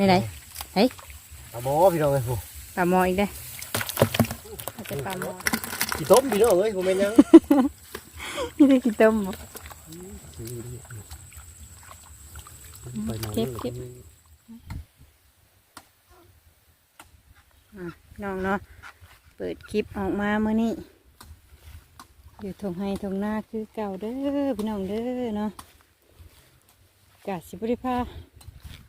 นี่ไหนเฮ้ยปลาหมอพี่น้องเอ้ยปลาหมออีกเด้จะปลาหมอขี้ต้มพี่น้องเอ้ยผมเป็นยังนี่ได้กินต้มบ่เก็บเก็บน้องเนาะเปิดคลิปออกมาเมื่อนี้อยู่ทงไฮทงหน้าคือเก่าเด้อพี่น้องเด้อเนาะกาสิบริพา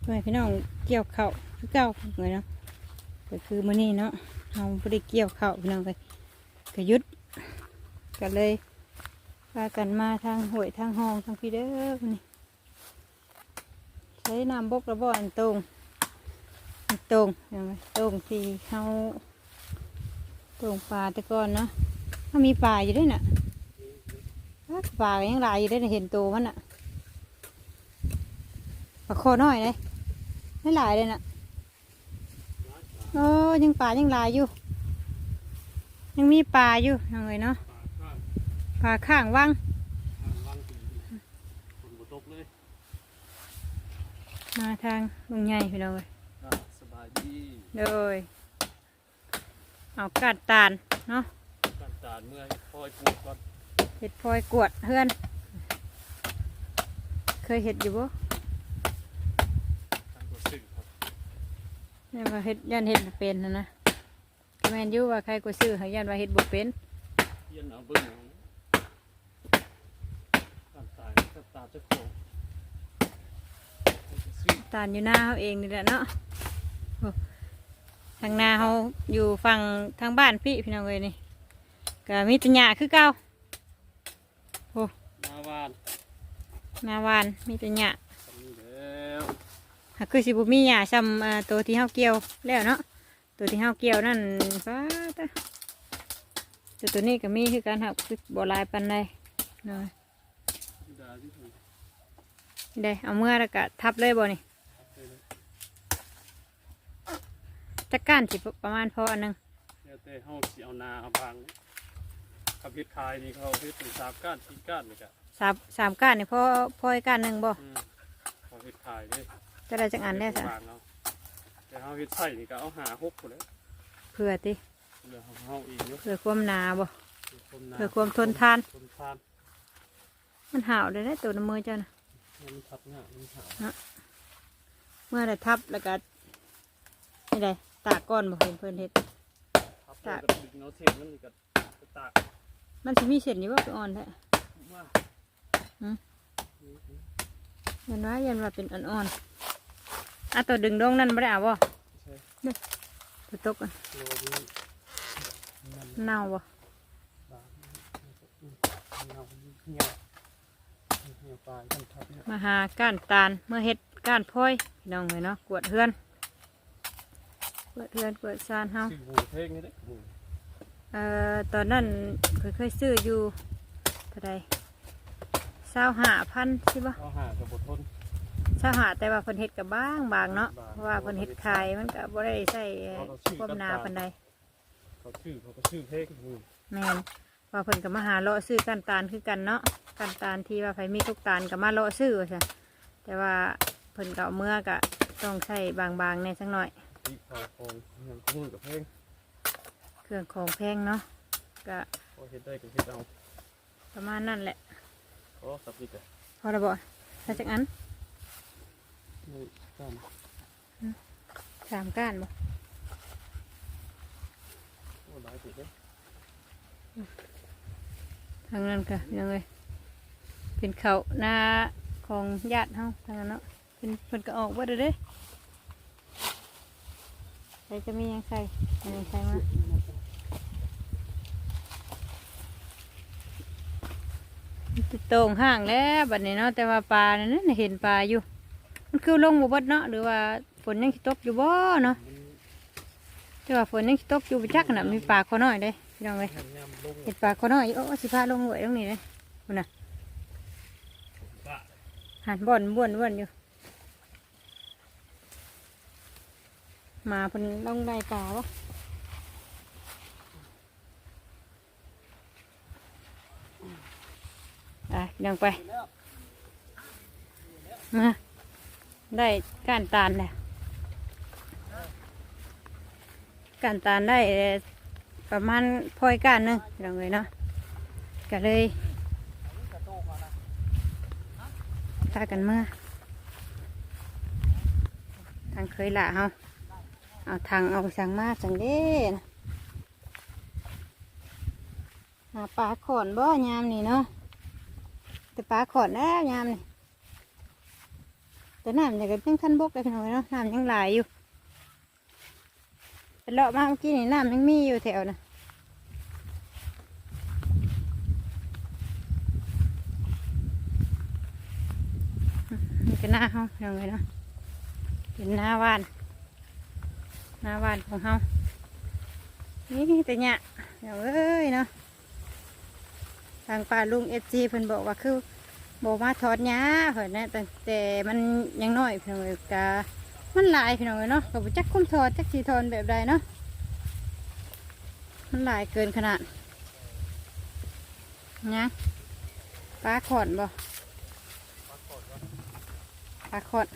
ทำไมพี่น้องเกี่ยวเข่าคือเก่าเลยเนาะก็คือมื่อนี้เนาะเราไม่ได้เกี่ยวเข่าพี่น้องเลยก็ยุดก็เลยพากันมาทางห้วยทางห้องทางพี่เด้อนี้ใช้น้ำบกระบอนตรงตรงเห็นไหมตรงที่เขาตรงป่าต่ก่อนเนาะเขามีป่าอยู่ด้วยน่ะป่ายังลายอยู่ด้วยนะเห็นตัวมันน่ะปลาโคน้อยเลย ไม่หลายเลยน่ะโอ้ยังป่ายังหลายอยู่ ยังมีป่าอยู่ยังไงเนาะป่าข้างวังฝนบ่ตกเลยมาทางลุงใหญ่พี่น้องเลยอะสบายดีเลยเอากาดตาลเนาะการจานเมื่อยคอยกูดก่อนเห็ดพลอยกวดเฮือน เคยเห็ดอยู่บ่ ทางตัวซึ่งครับ เนี่ยว่าเห็ดยันเห็ดบ่เป็นนะนะก็แม่นอยู่ว่าใครก็ซื้อให้ยันว่าเห็ดบ่เป็นเยี่ยนเอาเบิ้งเอาการตายการตาเจ้าของให้ตัวซึ่งตาลอยู่หน้าเขาเองนี่แหละเนาะโอ้ทางหน้าเขาอยู่ฝั่งทางบ้านพี่พี่น้องเลยนี่ก็มีแตัหญ้าคือเก่ามาวานหน้าวานมีแตัหญ้า คือสิบุมีหญ้าซ้ำอ่าตัวที่เฮาเกี่ยวแล้วเนาะตัวที่เฮาเกี่ยวนั่นฟ้าตะแต่ตัวนี้ก็มีคือการหักคือบ่หลายปันใดเนาะที่ดาที่ถูกนี่ได้เอาเมื่อแล้วก็ทับเลยบ่นี่ครับเลยนะจักก้านสิประมาณพออันหนึงแล้วแต่เฮาสิเอานาเอาบางขับเฮ็ดขายนี่เขาเฮ็ดเป็นสามก้านสี่ก้านนี่กะสามสามก้านนี่พอพออีกก้านหนึ่งบ่อืมเขาเฮ็ดขายเด้ จะได้จักอันได้สะบางเอาแต่เฮาเฮ็ดใส่นี่ก็เอาหาหกพุ่นแหล้วเผื่อติเหลือของเฮาเองเนาะเผื่อความหนาบ่คนนาเผื่อความทนทาน ทนทาน มันห่าวได้ได้ตัวน้ำมือเจ้านะมันทับหน้ามันขาวเมื่อได้ทับแล้วก็นี่ได้ตากก้อนบ่เห็นเพิ่นเฮ็ดทับตากแล้วก็ดึงเอาเศษมันนี่ก็ไปตากมันสิมีเส้นอยู่บ่คืออ่อนแท้ว่ายันว่ายันว่าเป็นอ่อนๆ อะตัวดึงดงนั่นบ่ได้เอาบ่ใช่ตัวตกอะโลนี้มันเน่าบ่บางเงาเงาเงาปลายมันทับเนี่ยมาหาก้านตาลเมื่อเฮ็ดก้านพลอยพี่น้องเลยเนาะกวดเฮือนกวดเฮือนกวดซานเฮาชื่อหูเพลงนี่เด้หูเอ่อตอนนั้นเคยเคยซื้ออยู่เท่าใดเศร้าหาพันใช่ปะเอาหากับบททน เศร้าหาแต่ว่าเพิ่นเฮ็ดกับบางบางเนาะเพราะว่าเพิ่นเฮ็ดขายมันก็บ่ได้ใส่ความหนาปานใดเขาชื่อเขาก็ชื่อเพลงหูแม่นว่าเพิ่นก็มาหาเลาะซื้อกันตาลคือกันเนาะกันตาลที่ว่าไผมีทุกตาลก็มาเลาะซื้อว่าซั่นแต่ว่าเพิ่นก็เอาเมื่อก็ต้องใส่บางๆในสักหน่อยที่เขาคงยังมือกับเพลงเครื่องของแพงเนาะก็พอเฮ็ดได้ก็เฮ็ดเอาประมาณนั้นแหละอ๋อสับนี่ก็พอระบ่ใส่จักอันนี่กัน สามก้านบ่โอ้หลายติดเลยทางนั้นก็ยังไงเป็นเขาหน้าของญาติเฮาทางนั้นเนาะเป็นเพิ่นก็ออกเบ่ได้เด้ใส่จะมีหยังใส่อันนี้ใส่มามันติดโต่งห่างแล้วบัดนี้เนาะแต่ว่าปลาเนี่ยนะเห็นปลาอยู่ มันคือลงบ่เบิดเนาะหรือว่าฝนยังสิตกอยู่บ่เนาะแต่ว่าฝนยังสิตกอยู่บ่จักน่ะมีปลาขอน้อยเด้พี่น้องเอ้ยแฮมยำลงเห็ดปลาขอน้อยโอ้สิพาลงหวยตรงนี้เลยคุณน่ะหันบ่อนบ้วนบ้วนอยู่ มาเพิ่นลงได้ปลาวะอะยังไป มา ได้ก้านตาลแล้วการตานได้ประมาณพอยการหนึงพี่น้องเลยเนาะก็เลยพากันเมื่อ ทางเคยละเฮาเอาทางเอาสั่งมาสั่งเด้นะหาปลาขอนบ่ยามนี่เนาะแต่ปลาขอนแล้วยามนี่ แต่น้ำเนี่ยก็ยังทันบกเลยพี่น้องเอ้ยเนาะน้ำยังไหลายอยู่ไปเลาะมาเมื่อกี้นี่น้ำยังมีอยู่แถวนะนี่ก็หน้าเฮาอย่างไรเนาะเป็นหน้าบ้านหน้าบ้านของเฮานี่แต่เนี่ยอย่างเอ้ยเนาะทางป่าลุงเอฟซีเพิ่นบอกว่าคือ บอกมาทอดหญ้าเพิ่นนะแต่แต่มันยังน้อยเพิ่นเลยกามันหลายพี่น้องเลยเนาะก็บ่จักคุ้มทอดจักสีทอนแบบใดเนาะมันหลายเกินขนาดนะปลาขอนบ่ปลาขอน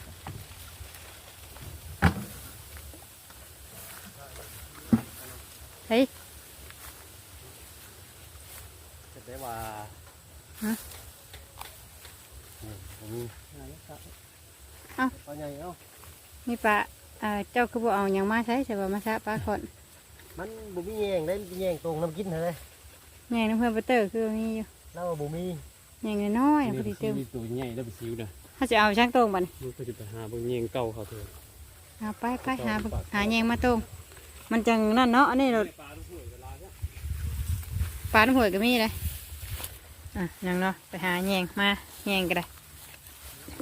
เฮ้ยจะได้ว่าฮะอืมผมมี เอ้าปลาใหญ่เอ้ามีปลาเอ่อเจ้าคือบ่เอาหยังมาใช้ใช่บ่มาซะปลาขอนมันบุมีแยงได้แยงตรงน้ำกินเลยแยงน้ำเพื่อนปลาเตอร์คือมีอยู่แล้วว่าบุมีแยงน้อยๆพอดีเติมมีตัวใหญ่แล้วไปซิวนะถ้าจะเอาช่างตรงบัดนมันก็จะไปหาเบิ่งเงี้ยงเก่าเขาเถอะเอาไปไปหาหาแยงมาตรงมันจังนั่นเนาะอันนี้เราปลาทุกหน่วยเวลาเนี่ยปลาหวยก็มีเลยอะยังเนาะไปหาแยงมาแยงก็ได้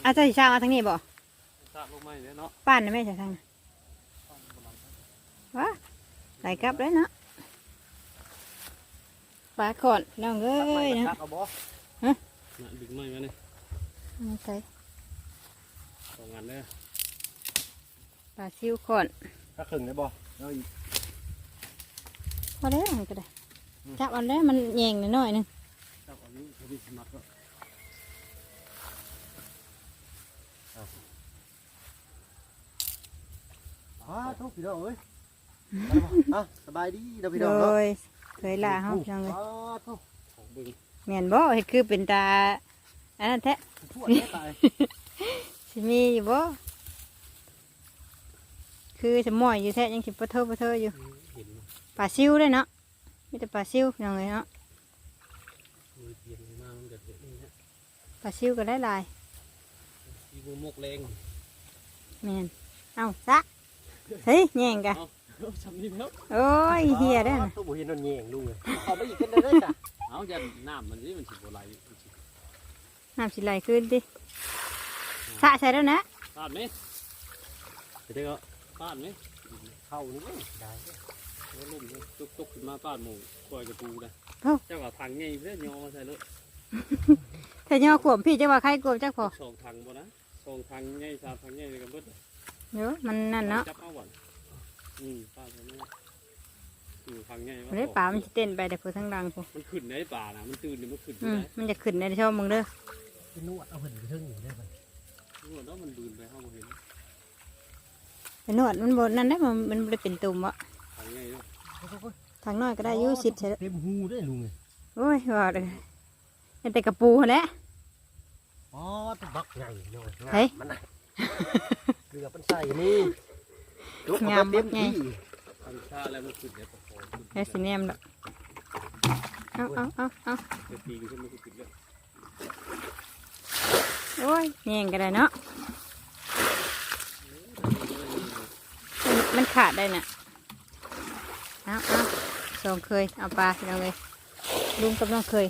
อาจารย์ช่างเอาทางนี้บ่ซากลงมาเนี่ยเนาะป้านนะแม่ใช่ทางนั้นวะไหลกลับเลยเนาะปลาขอนน้องเอ้ยนะเนาะเอาบ่น่ะดึงไม้มาเนี่ยไม่ใช่สองอันเลยปลาซิวขอนถ้าขึงได้บ่เอาอีกพอแล้วมันก็ได้จับเอันแล้วมันแยงหน่อยๆหนึงจับอันนี้เขาดิสมัครก็ อ้าทุกพี่น้องเอ้ยอะสบายดีเด้อพี่โดน้องเนาะยเคยล่าเฮาพี่น้องเลยอ้าทุกของเบิ่งแม่นบ่เฮ็ดคือเป็นตาอันนั้นแท้ทั่วแท้ตายสิมีอยู่บ่คือสมอยอยู่แท้ยังสิบ่เทอบ่เทออยู่เห็นมั้ยปลาซิวเลยเนาะมีแต่ปลาซิวพี่น้องเลยเนาะมีเทียนมามันก็เห็นนี่ฮะปลาซิวก็ได้หลายมีบุมกแรงแม่นเอ้าซะ เฮ้ยแย่งกะทำนี่แล้วโอ้ยเฮียได้อน่ะตู้บ่เห็นนนแยงลุงเลยเอาไปอีกกันได้เลยจ้ะเอาจะน้ำมันนี่มันสิบ่ไหลมันสิน้ำสิไหลขึ้นดิสะใส่แล้วนะปาดไหมไปเถอะปาดไหมเข้านี่เว้ยได้แล้วลุ่มเลยตุกตุกขึ้นมาปาดหมูคอยกระปูนะเอ้าเจ้าก็ทางไงเพื่อนยอมาใส่เลยถ้าย่อขวมพี่จะว่าใครขวมจักพอสองทางบ่นะสองทางไงสามทางไงเลยกันเบิด เดี๋ยวมันนั่นเนาะจับเอาก่อนอืมปาดไปนี่อืมทางไงมันได้ป่ามันจะเต้นไปแต่เพื่อทั้งดังพอมันขึ้นในป่านะมันตื่นเนี่ยมันขึ้นอืมได้มันจะขึ้นในช่องมึงเด้อไปนวดเอาเพิ่นไปถึงนี่ได้บ่รู้แล้วมันบืนไปห้องเห็นไปนวดมันบนนั่นได้อมันมันบ่ได้เป็นตุ่มวะทางไงเนาะทางน้อยก็ได้อยูสิทธิ์ใช่เต็มหูได้ลุงเลยโอ้ยว่าเลยเห็นแต่กระปูหั่นแหละ อ๋อตัวบักใหญ่เนาะเฮ้ย มันน่ะ เกลือมันใส่นี่ยกงามบัเต็กมใหญ่ที่ทำชาแล้วมันขึ้นเนี่ยปะโขขึ้นแล้วสิแนมดอกเอาเอาเอาเอาเดี๋ยวตีขึ้นมันก็ขึ้นแล้วโอ้ยแย่งก็ได้เนาะมันมันขาดได้น่ะเอาเอาสองเคย เอาปลาพี่น้องเลยลุงกับน้องเคย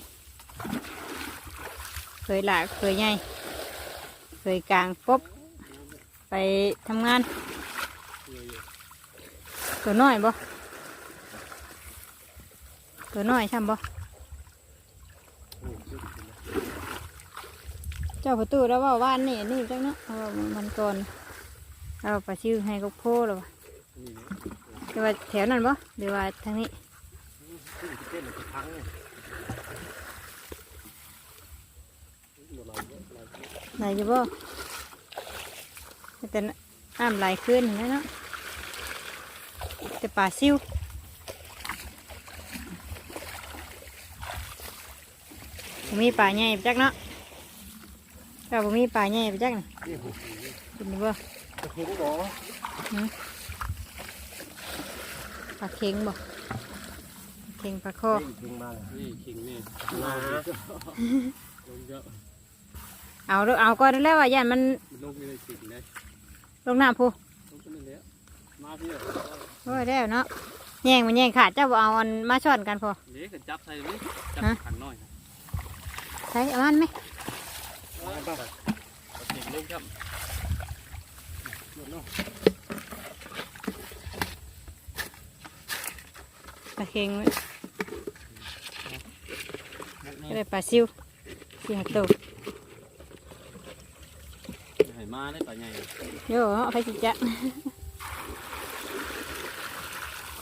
เคยหลายเคยใหญ่เคยกลางปบ ไปทำงาน ตัวน้อยบ่ตัวน้อยใช่บ่เจ้าประตูแล้วว่าว่านนี่นี่จังเนาะเอามันก่อนเอาปลาชิวให้กบโพแล้วะนี่เนี่ยหรือว่าแถวนั้นบ่หรือว่าทางนี้ไหลเยอะไหลเยอะไหนบ่ แต่น้ำไหลขึ้นเห็นไหมเนาะแต่ปลาซิวบ่มีปลาใหญ่ไปจักเนาะก็บ่มีปลาใหญ่ไปจักน่ะนี่ผมกินดีบ่จะเห็นบ่ปลาเค็งบ่เค็งปลาคอเก่งมาเลยนี่ขิงนี่มาลงเยอะเอาเด้อเอาก่อนแล้วว่าย่านมัน มันลงไม่ได้ขิงเลย ลงน้ำพูลงไปเลยมาพี่โอ้ยแล้วเนาะแย่งมันแย่งขาดเจ้าบ่เอาอันมาช้อนกันพอเด็กจับใส่ไหมจับฮะขันหน่อยใช่เอามันไหมขิงลงครับปลาเค็งไว้ก็ได้ปลาซิวสี่หักตัวให้ มาได้ป่ะไงโย่เอาไปจิจะ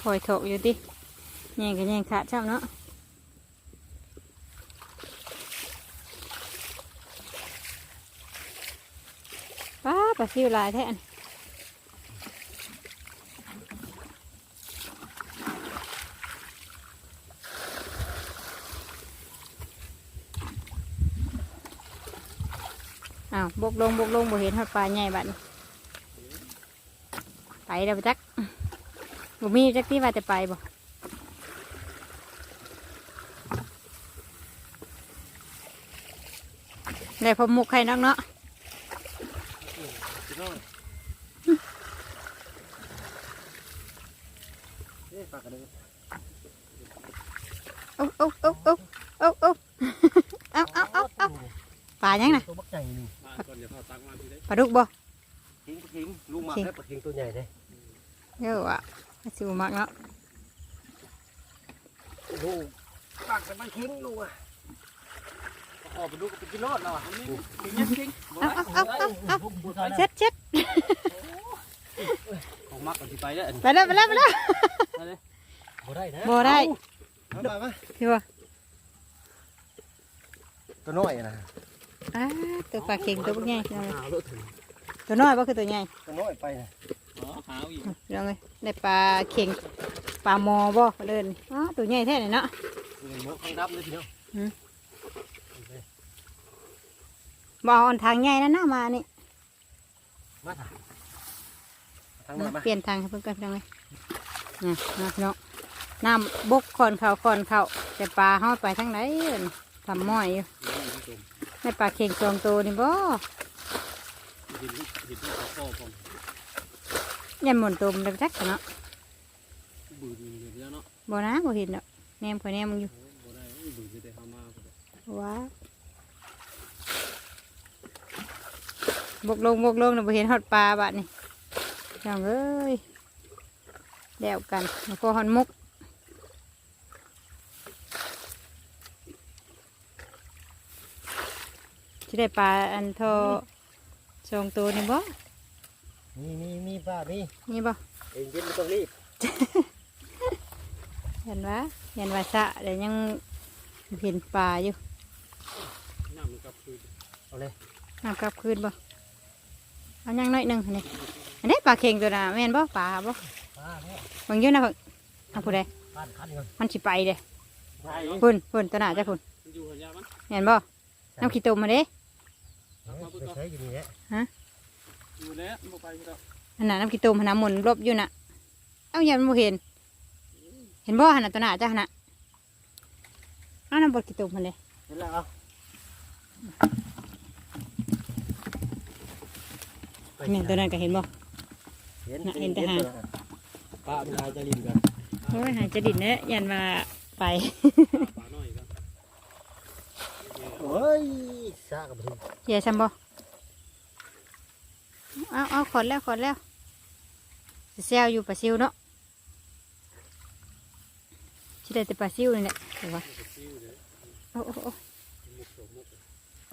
คอยโถกอยู่ดิแย่งกันแย่งขาดช่ำเนาะป้าปลาซิวลายแท้น อ้าวบกลงบกลงบ่เห็นหอดปลาใหญ่บัดนี้ไปแล้วจักบ่มีจักที่ว่าจะไปบ่ได้พอมุกให้น้องเนาะ พี่น้องเอ๊ะปากกระเดือ โอ้โอ้โอ้โอ้โอ้โอ้เอาเอาเอาเอาปลายังน่ะ ตัวบักใหญ่นี่ มาก่อนอย่าพาตักมาพี่ได้ ป ลาดุกบ่ทิ้งทิ้งลุงหมักได้ปลาทิ้งตัวใหญ่เลยเยอะอะสิวมักเนาะลุงปากแต่มันทิ้งลุงอะออกไปดูก็ไปกินรอดแล้วอะขิงยังขิงเอาเอาเอาเอาเอาบุญทายเช็ดเช็ดของมักกันที่ไปแล้วไปแล้วไปแล้วไปแล้วบ่ได้นะบ่ได้เอามามาพี่ว่าตัวน้อยนะ อ้าตัวปลาเค็งตัวพวกใหญ่พี่น้องเอ้ยหารถถึงตัวน้อยบ่คือตัวใหญ่ตัวน้อยไปนะอ๋อหาวอีกพี่น้องเอ้ยได้ปลาเค็งปลามอบ่เดินอ๋อตัวใหญ่แท้เลยเนาะเงินมกข้างดับเลยพี่น้องบ่เอาอันทางใหญ่นั่นนะมานี่มาถ่ายทางหน่อยมาเปลี่ยนทางให้เพิ่นกันพี่น้องเอ้ยนี่นะพี่น้องน้ำบกคอนเขาคอนเขาแต่ปลาเฮาไปทางไหนเอิ้นทำม้อยอยู่ ได้ปลาเค็งสองตัวนี่บ่หินหินที่เขาพ่อผมยันหมุนตัวมันได้จักเนาะบืนเยอะเนาะบ่นะบ่เห็นเนาะแนมข่อยแนมมึงอยู่บ่ได้บืนจะได้เข้ามาว้าบกลงบกลงน่ะบ่เห็นฮอดปลาบัดนี่จังเอ้ยเดี๋ยวกันแล้วก็ฮอนมุก จะได้ปลาอันโทอสองตัวนี่บ่มีมีมีป้ามีนี่บ่เองเย็นไม่ต้องรีบเห็นว่าเห็นว่าสะแต่ยังเห็นปลาอยู่น้ำมันกับคือเอาเลยน้ำกลับคืนบ่เอายังน้อยหนึ่งนี่อันนี้ปลาเค็งตัวน่ะแม่นบ่ปลาบ่ป้าเนี่ยบางอยืนนะเพิ่งเอาผู้ใดป้านคันก่อนมันสิไปเด้ใช่พุ่นพุ่นตัวหน้าจ้ะพุ่นมันอยู่หัวยามันเห็นบ่น้ำขี้ตุ่มมาเด้ไป ใช้อยู่นี่แหละอยู่แล้วบ่ไปแล้วอันน่ะน้ำขี้ตุ่มหันน่ะหมุนรบอยู่น่ะ เอ้าอย่ามันบ่เห็น เห็นบ่หันน่ะตัวหน้าจ้ะหันน่ะเอาน้ำบดขี้ตุ่มมันเด้เห็นแล้วเอานี่ตัวนั้นก็เห็นบ่เห็นน่ะเห็นแต่หางป้าเป็นลายจะริมกันโอ้ยหายจะดิ่นเด้ยันว่าไปปลาน้อยก็โอ้ยซากับถึง เหี้ยซ้ำบ่เอาเอาขอดแล้วขอดแล้วสิแซวอยู่ปลาซิวเนาะสิได้แต่ปลาซิวนี่แหละเดี๋ยวว่าโอ้โอ้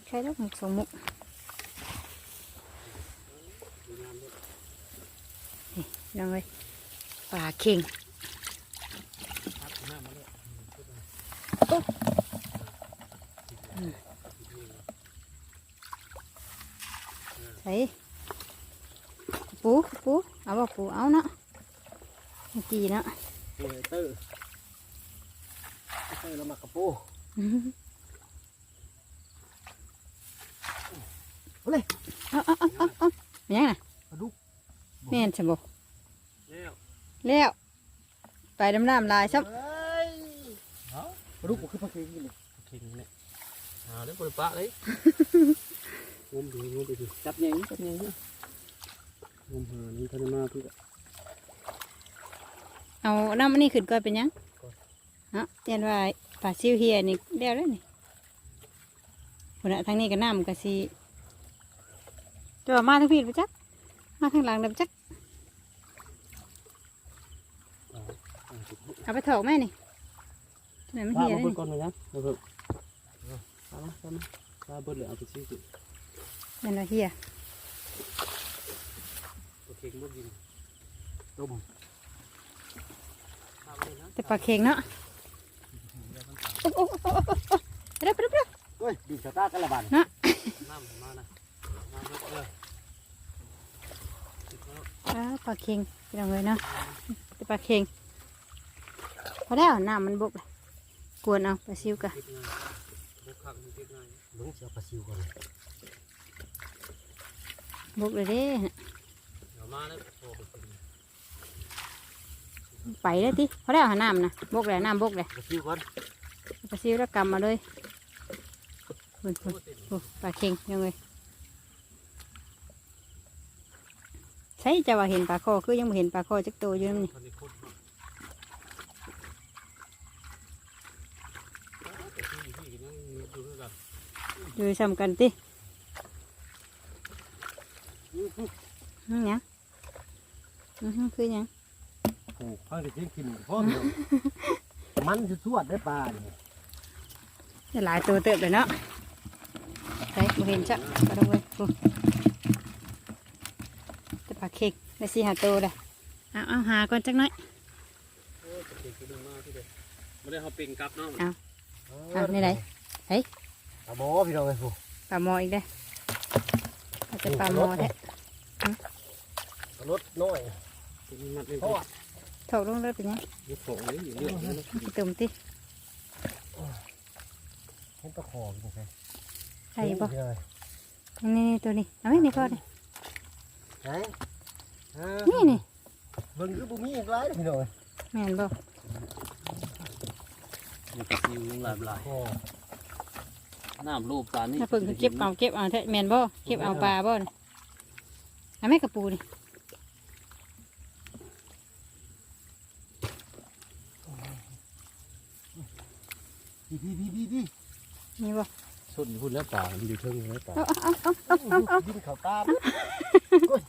ใช่แล้วหมุกสองหมุกดูงามด้วยน้องเลยปลาเข่งพัดหน้ามาเลย ใส่ปูปูเอาบ่ปูเอาเนาะเมื่อกี้เนาะโอ้ยเตอร์เตอร์แล้วมากระโปงเอาเอาเอาเอาเอาเป็นยังไงปลาดุกแม่นสมบูแล้วแล้วไปดำน้ำลายซับเฮ้ยเอาปลาดุกมันคือปลาเค็งนี่เลยเข่งเนี่ยเอาเด้อบริปะเลย งมดูงมไปดูจับใหญ่จับใหญ่เนี่ยงมหานี่ทันมาพี่ก็เอาน้ำอันนี้ขึ้นก่อนเป็นยังเนาะเรียนว่าปลาซิวเฮียนี่เดียวแล้วนี่คนละทางนี้ก็น้ำก็สิจะมาทางพี่ไปจักมาทางหลังเดิมจักเอาไปถอกแม่นี่ทำไมมันปลาเฮียมาแล้วเบิดนี่ก่อนเลยนะมาเบิดปลามาปลามาปลาเบิดเลยเอาไปซื้อสิ มันว่าเฮียตัวเข่งบ่กินต้มปลาเลยนะแต่ปลาเค็งเนาะโอ้โอ้โอ้โอ้โอ้เร็วเร็วเร็วเฮ้ยดินสตาร์กันละบาดน้ำมานะมาเบิดเลยอ้าปลาเค็งพี่น้องเลยเนาะแต่ปลาเค็งพอแล้วน้ำมันบกเลยกวนเอาปลาซิวกะติดง่ายบุกขังติดง่ายลุงเสียปลาซิวก่อน บกเลยเด้เดี๋ยวมาแล้วโทรไปกินไปเลยทีพอแล้วหาน้ำนะบกเลยน้ำบกเลยปลาซิวก่อนปลาซิวแล้วกำมาเลยคุณคุณโอ้ปลาเค็งยังไงใช่จะว่าเห็นปลาคอคือยังไม่เห็นปลาคอจักตัวอยู่นั่นนี่คนนี้คนเนาะแต่ที่อยู่ที่ยังมีอยู่ด้วยกันดูซ้ำกันติ นั่นหยังอื้อหือคือหยังโอ้ฟังแต่เสียงกินพ่อมเนาะมันจะสวดได้ปลาเนี่ยได้หลายตัวเติบเลยเนาะใช่ไม่เห็นจ้ะปลาดงเลยโอ้แต่ปลาเค็งได้สี่หาตัวเลยเอาเอาหาก่อนจักหน่อยโอ้ยเก่งขึ้นมากที่เด็ดไม่ได้เขาปิงกลับเนาะเอานี่ไหนปลาหมอพี่น้องไอ้ผู้ปลาหมออีกได้อเอาแต่ปลาหมอแท้ปลา รสน้อยเป็นมัดเป็นทอดถกลงเลยเป็นหยังยุบโผล่เลยอยู่เรื่อยๆนะพี่ตุ่มติเห็นตะขอพี่น้องไงใช่ปะพี่น้องเอ้ยนี่นี่ตัวนี้เอาไว้นี่ก่อนนี่ไหนอ่านี่นี่เบิ่งคือบุมีอีกหลายเด้อพี่น้องเอ้ยแม่นบ่มีกระซิวหลายหลายโอ้น้ำรูปปลานี่ถ้าเพิ่งเก็บเอาเก็บเอาแท้แม่นบ่เก็บเอาปลาบ่นี่เอาแม่กระปูนี่ พี่พี่พี่พี่พี่ นี่บ่ สุดพูดแล้วปลามันอยู่เทิงแล้วปลาเอาเอาเอาเอาดินเขาตามโอ้ย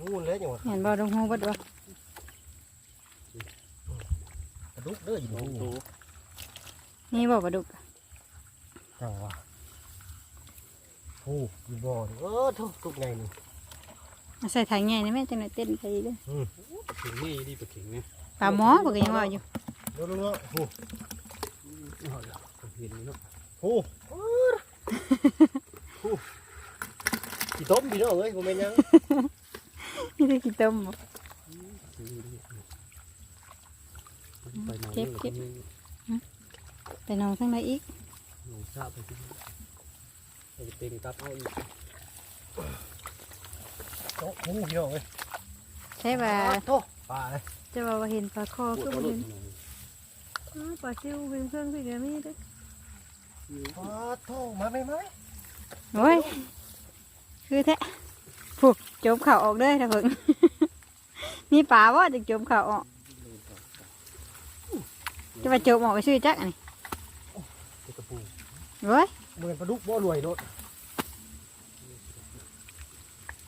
งูเลยจังหวะแม่นบ่ลงหูบ่ดบ่กระดุกเด้ออยู่สองนี่ตัวนี่บ่ปลาดุกจังหวะโอ้ยบ่อนี่เออทุกทุกไงนี่เอาใส่ถังใหญ่นี่แม่จังได๋เต้นไปเด้อปลาเข่งนี่ดีปลาเข่งเนี่ยปลาหมอบ่ก็ยังว่าอยู่เดี๋ยวลงเนาะโอ้ เอาละเห็นเนาะโหโอ้กี่ต้มพี่น้องเอ้ยผมเป็นหยังนี่ได้กี่ต้มบ่ไปนอนไปนอนทางไหนอีกหนูทราบไปที่ไปเต็งกลับเอาอีกโอ้โหพี่น้องเอ้ยใช่ว่าโตปลาเลยจะว่าว่าเห็นปลาคอปวคือดบ่ตลอเห็ดนอ้าวปลาซิวเป็นเครื่องพี่ก็มีเด้อ ปลาโตมาไหมมาไหมโอ้ยคือแท้ผูกโจมข่าวออกเด้อถ้าเพิ่งมีปลาบ่จึงโจมข่าวออก จะมาโจมออกไปซื้อจักอันนี้กระปูโอ้ยเหมือนปลาดุกบ่รวยรถ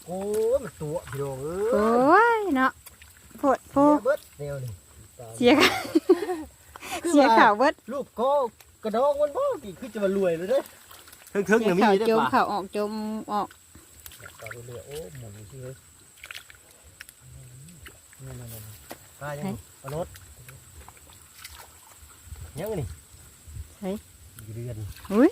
โอ้ยมันตัวพี่น้องเอ้โอ้ยยเนาะโพดโพเสียเบิดแนวนี่เสียเสียข่าวเบิดลูกก็ กระดองมันบ่กี่คือจะมารวยเลยเด้อเทิงเสีๆยเนี่ยมีข่าวได้โจมป่ะข่าวออกโจมออกปลาเรือโอ้หมุนชื่อนี่นี่นี่ปลายังปลารถยังนี่เรือนอุ้ย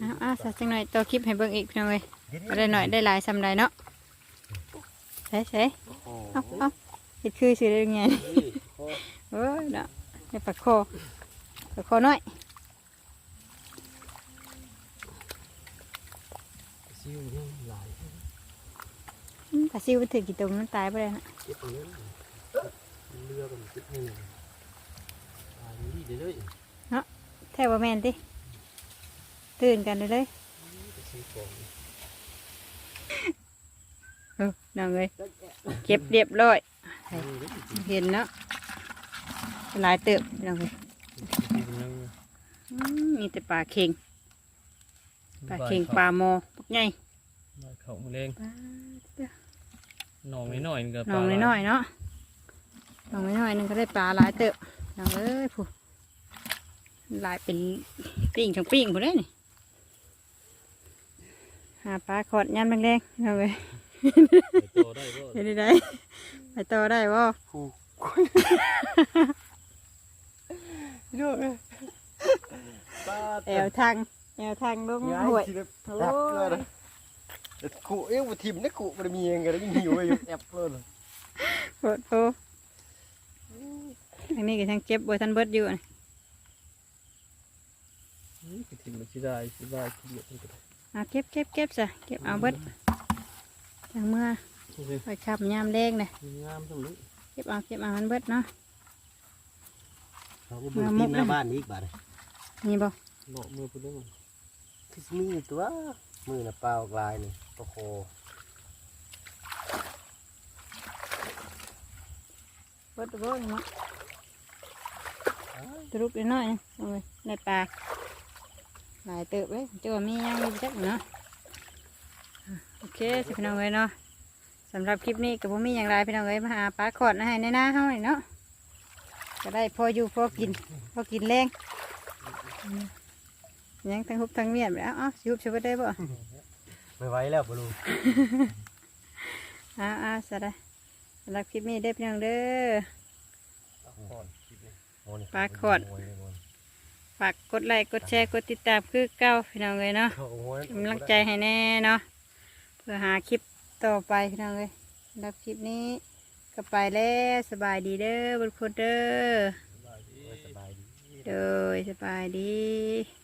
เอาเอาสักจังหน่อยต่อคลิปให้เบิ่งอีกพี่น้องเอ้ยพก็ได้หน่อยได้หลายสำไรเนาะใช่ใช่โอ้เอาเอาเห็ดคือสิได้ไงนี่โอ้เอ้ยเนาะ ให้ปลาคอปลาคอน้อยซิวยังหลายอืมปลาซิวมันถือกี่ตัวมันตายไปเลยนะเก็บตรงนั้นเรือกันเก็บให้หนึ่งตายนี่เดี๋ยวเลยแทบว่าแมนติตื่นกันเลยเลยไปซื้อของเออน้องเลยเก็บเรียบร้อยนี่เด้อเห็นเนาะ หลายเติบน้องเลยกินยังอืมมีแต่ปลาเค็งปลาเค็งปลาโมปักใหญ่บ่ายเขามือแรงปลาเด้อหนองน้อยๆนี่ก็น้องน้อยๆเนาะน้องน้อยๆนึงก็ได้ปลาหลายเติบน้องเอ้ยผู้หลายเป็นปิ้งทั้งปิ้งผู้ได้นี่หาปลาขอดยำแรงๆน้องเลยไปโตได้บ่เห็นได้ไปต่อได้บ่ ผูกดูป้าแอวทางแอวทางลงง่ายห่วย ทีละโอ้แอบเลยยนะแต่กูเอ้ยว่าทีมนี่กูมันมีเองกันแล้วยังหิวอยู่แอบเลยโหดโพอันนี้ก็ทั้งเก็บบ่ทันเบิดอยู่น่ะนี่คือทีมมันสิได้สิได้กินเยอะนี่ก็ได้เอาเก็บเก็บเก็บซะเก็บเอาเบิดจังเมื่อนี่ไปขับยามแดงเลยงามจังเลยเก็บเอาเก็บเอามันเบิดเนาะ เขาก็บุกทีมหน้าบ้านนี้อีกบาทนี่บ่เหมาะมือพุ่นเด้อมันคือมีตัว มือน่ะเปล่าลายนี่ตะโคเบิดเบิดเนาะตรุปนิดหน่อยนะเอาเลยได้ปลาหลายเติบเลยเจ้ามียังมีจักเนาะอะโอเคสิพี่น้องเอ้ยเนาะสำหรับคลิปนี้กับผมมีอย่างไรพี่น้องเอ้ยมาหาปลาขอดมาให้ในหน้าเฮาหน่อยเนาะ ก็ได้พออยู่พอกิน พอกินแรงอืมยังทั้งหุบทั้งเมียนไปแล้วอ้าวสิหุบสิบได้บ่ไม่ไหวแล้วปลุงอ้าวอ้าวสะได้สำหรับคลิปนี้เด้อพี่น้องเด้อปลาขอดฝากกดไลค์กดแชร์กดติดตามคือเก้าพี่น้องเลยเนาะกำลังใจให้แน่เนาะเพื่อหาคลิปต่อไปพี่น้องเลยสำหรับคลิปนี้ ก็ไปแล้วสบายดีเด้อบุญคนเด้อ สบายดีเด้อสบายดี